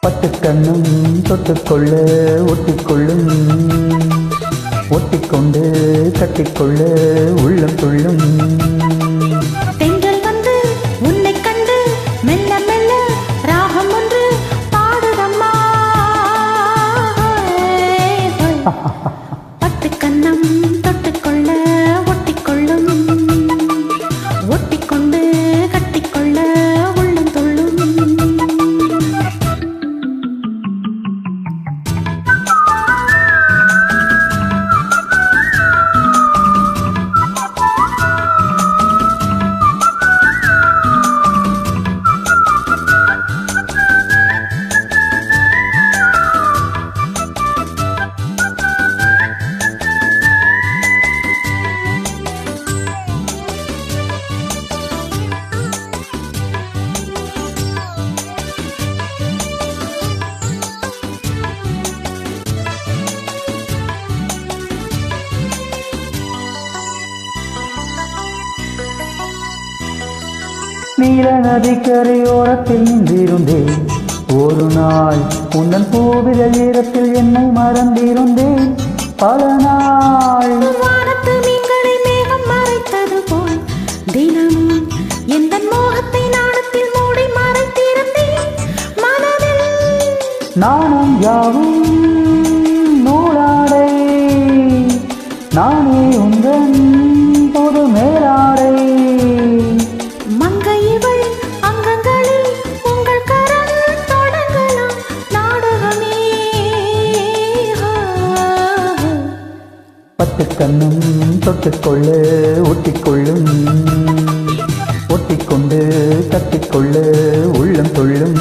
பத்து கண்ணும் தொட்டுக்கொள்ள ஒட்டிக்கொள்ளும் ஒட்டிக்கொண்டு கட்டிக்கொள்ள உள்ளம் துள்ளும். நீல நதிக்கரையோரத்தில் நின்றிருந்தேன். ஒரு நாள் உன்னன் பூவிதழ் ஈரத்தில் என்னை மறந்திருந்தேன். பல நாள் மறைத்தது போல் தினமும் எந்த மோகத்தை நாணத்தில் மூடி மறைத்திருந்தேன் நானும் யாவும் நூலாடை. நானே பத்து கண்ணும் தொட்டுக்கொள்ள ஒட்டிக்கொள்ளும் ஒட்டிக்கொண்டு கட்டிக்கொள்ள உள்ளம் கொள்ளும்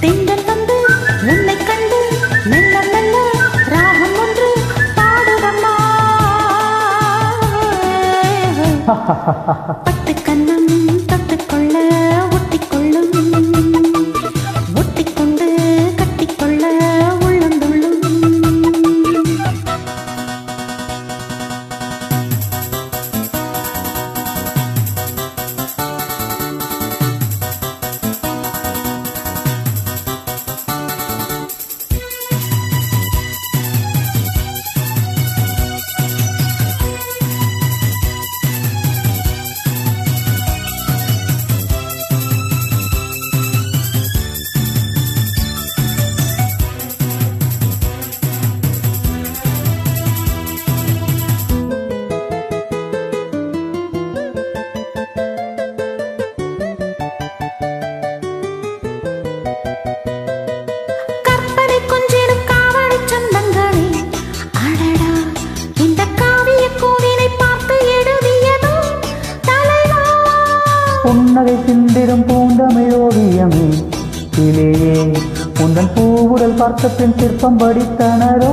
தென்றல் வந்து உன்னை கண்டு புன்னகை சிந்திடும் பூந்தமிழ் ஓவியமே இலேயே உந்தன் பூவுடல் பார்த்த பின் சிற்பம் படித்தனரோ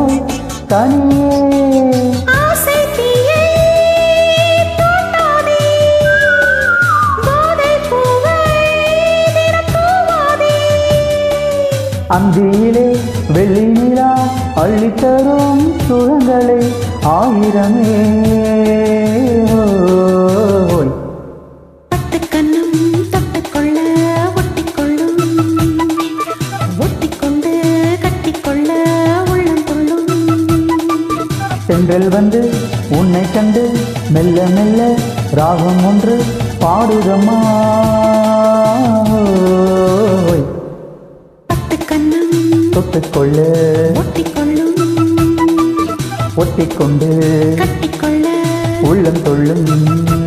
தனியே. அந்தியிலே வெள்ளி நிலா அள்ளித்தரும் சுகங்களே ஆயிரமே. தென்றல் வந்து உன்னை கண்டு மெல்ல மெல்ல ராகம் ஒன்று பாடுதம்மா. தொட்டுக்கொள்ள. ஒட்டிக்கொண்டு. உள்ளம் கொள்ளும்